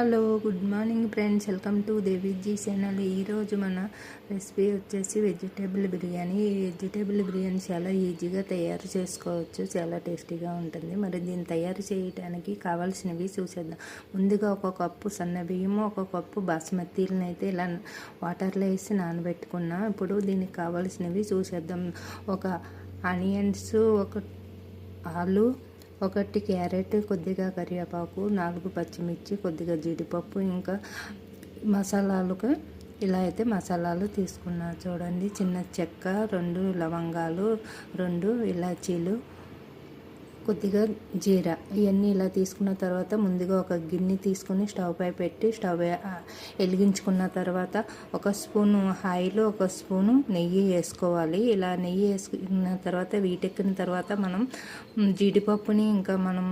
Hello good morning friends. Welcome to Deviji channel. ఈరోజు మన recipe వచ్చేసి వెజిటేబుల్ బిర్యానీ. ఈ వెజిటేబుల్ బిర్యానీ చాలా ఈజీగా తయారు చేసుకోవచ్చు. చాలా టేస్టీగా ఉంటుంది. మరి దీన్ని తయారు చేయడానికి కావాల్సినవి చూసేద్దాం. ముందుగా ఒక కప్పు సన్న బియ్యము ఒక కప్పు బాస్మతిని అయితే ఇలా వాటర్లో వేసి నానబెట్టుకున్నా ఇప్పుడు దీనికి కావాల్సినవి చూసేద్దాం. ఒక ఆనియన్స్ ఒక ఆలు ఒకటి క్యారెట్ కొద్దిగా కరివేపాకు నాలుగు పచ్చిమిర్చి కొద్దిగా జీడిపప్పు ఇంకా మసాలాలకు ఇలా అయితే మసాలాలు తీసుకున్నారు చూడండి చిన్న చెక్క రెండు లవంగాలు రెండు ఇలాచీలు కొద్దిగా జీరా ఇవన్నీ ఇలా తీసుకున్న తర్వాత ముందుగా ఒక గిన్నె తీసుకుని స్టవ్ పై పెట్టి స్టవ్ వెలిగించుకున్న తర్వాత ఒక స్పూను ఆయిల్ ఒక స్పూను నెయ్యి వేసుకోవాలి. ఇలా నెయ్యి వేసుకున్న తర్వాత వీటెక్కిన తర్వాత మనం జీడిపప్పుని ఇంకా మనం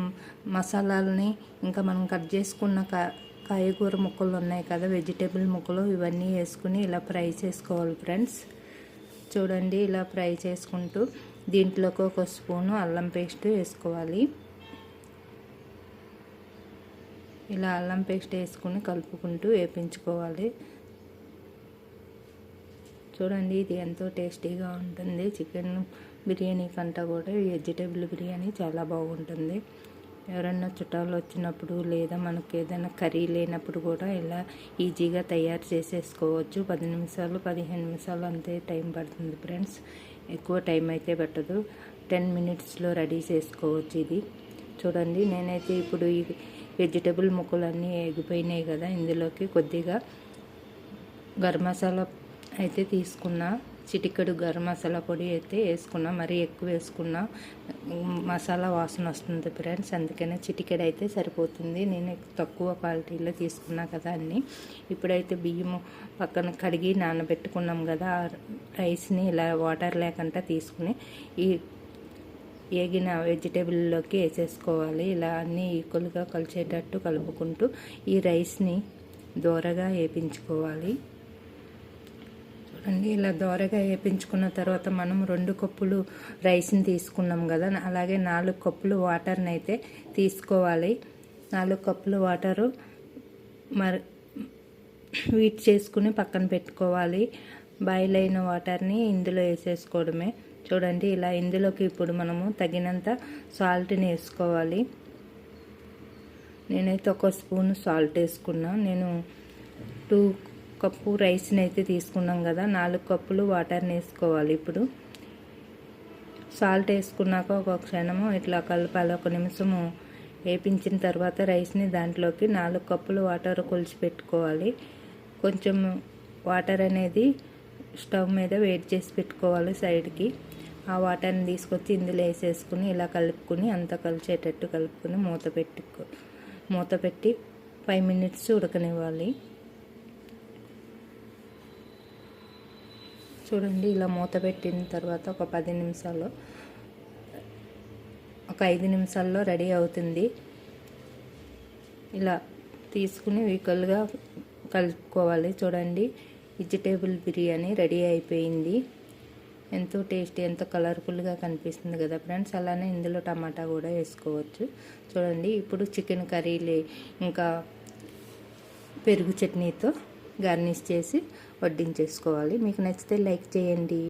మసాలాలని ఇంకా మనం కట్ చేసుకున్న కాయగూర ముక్కలు ఉన్నాయి కదా వెజిటేబుల్ ముక్కలు ఇవన్నీ వేసుకుని ఇలా ఫ్రై చేసుకోవాలి ఫ్రెండ్స్. చూడండి ఇలా ఫ్రై చేసుకుంటూ దీంట్లోకి ఒక స్పూను అల్లం పేస్ట్ వేసుకోవాలి. ఇలా అల్లం పేస్ట్ వేసుకుని కలుపుకుంటూ వేపించుకోవాలి. చూడండి ఇది ఎంతో టేస్టీగా ఉంటుంది. చికెన్ బిర్యానీ కంట కూడా వెజిటేబుల్ బిర్యానీ చాలా బాగుంటుంది. ఎవరన్నా చుట్టాలు వచ్చినప్పుడు లేదా మనకు ఏదైనా కర్రీ లేనప్పుడు కూడా ఇలా ఈజీగా తయారు చేసేసుకోవచ్చు. పది నిమిషాలు పదిహేను నిమిషాలు అంతే టైం పడుతుంది ఫ్రెండ్స్. ఎక్కువ టైం అయితే పట్టదు. టెన్ మినిట్స్లో రెడీ చేసుకోవచ్చు ఇది. చూడండి నేనైతే ఇప్పుడు ఈ వెజిటబుల్ ముక్కలన్నీ ఎగిపోయినాయి కదా ఇందులోకి కొద్దిగా గరం మసాలా అయితే తీసుకున్నా. చిటికెడు గరం మసాలా పొడి అయితే వేసుకున్నా మరీ ఎక్కువ వేసుకున్నా మసాలా వాసన వస్తుంది ఫ్రెండ్స్. అందుకనే చిటికెడు అయితే సరిపోతుంది. నేను తక్కువ క్వాలిటీలో తీసుకున్నా కదా అన్ని. ఇప్పుడైతే బియ్యం పక్కన కడిగి నానబెట్టుకున్నాం కదా రైస్ని ఇలా వాటర్ లేకుండా తీసుకుని ఈ ఏగిన వెజిటేబుల్లోకి వేసేసుకోవాలి. ఇలా అన్నీ ఈక్వల్గా కలిసేటట్టు కలుపుకుంటూ ఈ రైస్ని దూరగా వేపించుకోవాలి. చూడండి ఇలా దోరగా వేపించుకున్న తర్వాత మనం రెండు కప్పులు రైస్ని తీసుకున్నాం కదా అలాగే నాలుగు కప్పులు వాటర్ని అయితే తీసుకోవాలి. నాలుగు కప్పులు వాటరు మరి వీట్ చేసుకుని పక్కన పెట్టుకోవాలి. బాయిల్ అయిన వాటర్ని ఇందులో వేసేసుకోవడమే. చూడండి ఇలా ఇందులోకి ఇప్పుడు మనము తగినంత సాల్ట్ని వేసుకోవాలి. నేనైతే ఒక స్పూన్ సాల్ట్ వేసుకున్నా. నేను టూ కప్పు రైస్ని అయితే తీసుకున్నాం కదా నాలుగు కప్పులు వాటర్ని వేసుకోవాలి ఇప్పుడు. సాల్ట్ వేసుకున్నాక ఒక క్షణము ఇట్లా కలపాలి ఒక నిమిషము వేపించిన తర్వాత రైస్ని దాంట్లోకి నాలుగు కప్పులు వాటర్ కొలిచి పెట్టుకోవాలి. కొంచెం వాటర్ అనేది స్టవ్ మీద వెయిట్ చేసి పెట్టుకోవాలి సైడ్కి. ఆ వాటర్ని తీసుకొచ్చి ఇందులో వేసేసుకుని ఇలా కలుపుకుని అంతా కలిసేటట్టు కలుపుకొని మూత పెట్టుకో మూత పెట్టి ఫైవ్ మినిట్స్ ఉడకనివ్వాలి. చూడండి ఇలా మూత పెట్టిన తర్వాత ఒక పది నిమిషాల్లో ఒక ఐదు నిమిషాల్లో రెడీ అవుతుంది. ఇలా తీసుకుని వీకల్గా కలుపుకోవాలి. చూడండి వెజిటేబుల్ బిర్యానీ రెడీ అయిపోయింది. ఎంతో టేస్టీ ఎంతో కలర్ఫుల్గా కనిపిస్తుంది కదా ఫ్రెండ్స్. అలానే ఇందులో టమాటా కూడా వేసుకోవచ్చు. చూడండి ఇప్పుడు చికెన్ కర్రీలే ఇంకా పెరుగు చట్నీతో గార్నిష్ చేసి వడ్డించేసుకోవాలి. మీకు నచ్చితే లైక్ చేయండి.